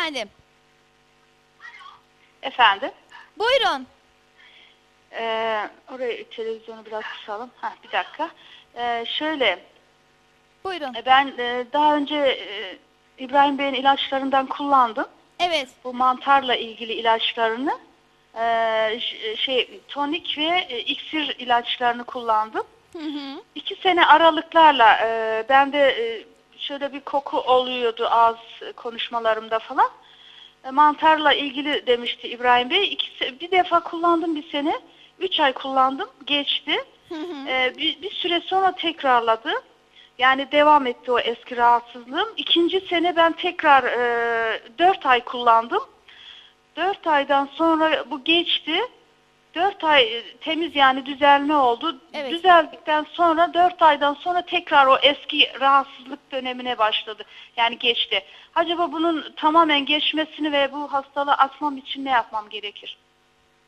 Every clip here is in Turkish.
efendim. Efendim? Buyurun. Ee, oraya televizyonu biraz kısalım. Heh, bir dakika. Ee, şöyle, Buyurun. e, ben e, daha önce e, İbrahim Bey'in ilaçlarından kullandım. Evet. Bu mantarla ilgili ilaçlarını. Ee, ş- şey, tonik ve e, iksir ilaçlarını kullandım. Hı hı. İki sene aralıklarla e, bende e, şöyle bir koku oluyordu ağız konuşmalarımda falan. E, mantarla ilgili demişti İbrahim Bey. İki, se- bir defa kullandım bir sene. Üç ay kullandım. Geçti. E, bir, bir süre sonra tekrarladı. Yani devam etti o eski rahatsızlığım. İkinci sene ben tekrar e, dört ay kullandım. Dört aydan sonra bu geçti. Dört ay e, temiz yani düzelme oldu. Evet. Düzeldikten sonra dört aydan sonra tekrar o eski rahatsızlık dönemine başladı. Yani geçti. Acaba bunun tamamen geçmesini ve bu hastalığı atmam için ne yapmam gerekir?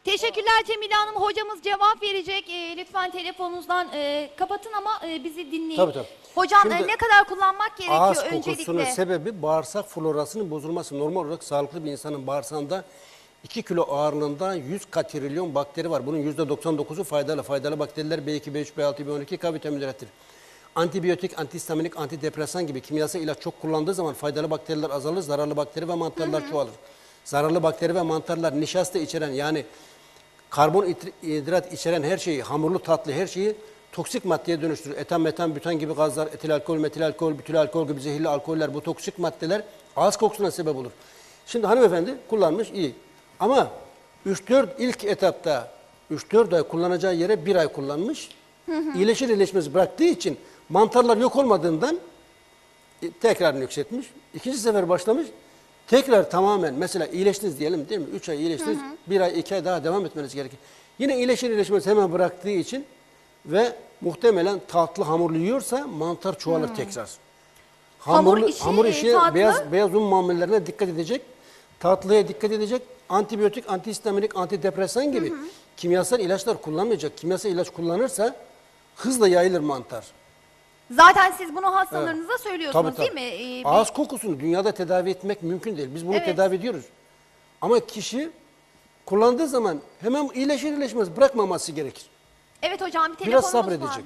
Teşekkürler Cemile Hanım. Hocamız cevap verecek. E, lütfen telefonunuzdan e, kapatın ama e, bizi dinleyin. Tabii, tabii. Hocam Şimdi e, ne kadar kullanmak gerekiyor Ağız kokusunun öncelikle? sebebi bağırsak florasının bozulması. Normal olarak sağlıklı bir insanın bağırsağında 2 kilo ağırlığında 100 katrilyon bakteri var. Bunun %99'u faydalı. Faydalı bakteriler B2, B3, B6, B12 K vitamini üretir. Antibiyotik, antihistaminik, antidepresan gibi kimyasal ilaç çok kullandığı zaman faydalı bakteriler azalır, zararlı bakteri ve mantarlar çoğalır. Zararlı bakteri ve mantarlar nişasta içeren yani karbonhidrat içeren her şeyi, hamurlu tatlı her şeyi toksik maddeye dönüştürür. Etan, metan, bütan gibi gazlar, etil alkol, metil alkol, bütül alkol gibi zehirli alkoller bu toksik maddeler ağız kokusuna sebep olur. Şimdi hanımefendi kullanmış iyi. Ama 3-4 ilk etapta 3-4 ay kullanacağı yere 1 ay kullanmış. İyileşir iyileşmez bıraktığı için mantarlar yok olmadığından e, tekrar yükseltmiş. İkinci sefer başlamış. Tekrar tamamen mesela iyileştiniz diyelim değil mi? Üç ay iyileştiniz. Bir ay, iki ay daha devam etmeniz gerekir. Yine iyileşir iyileşmez hemen bıraktığı için ve muhtemelen tatlı hamurlu yiyorsa mantar çoğalır tekrar. Hamur Hamurlu, işi, hamur işi tatlı. beyaz, beyaz un mamullerine dikkat edecek. Tatlıya dikkat edecek. Antibiyotik, antihistaminik, antidepresan gibi kimyasal ilaçlar kullanmayacak. Kimyasal ilaç kullanırsa hızla yayılır mantar. Zaten siz bunu hastalarınıza söylüyorsunuz Tabii, tabii. değil mi? Ee, bir- Ağız kokusunu dünyada tedavi etmek mümkün değil. Biz bunu Evet. tedavi ediyoruz. Ama kişi kullandığı zaman hemen iyileşir iyileşmez bırakmaması gerekir. Evet hocam bir Biraz telefonumuz sabredecek. var.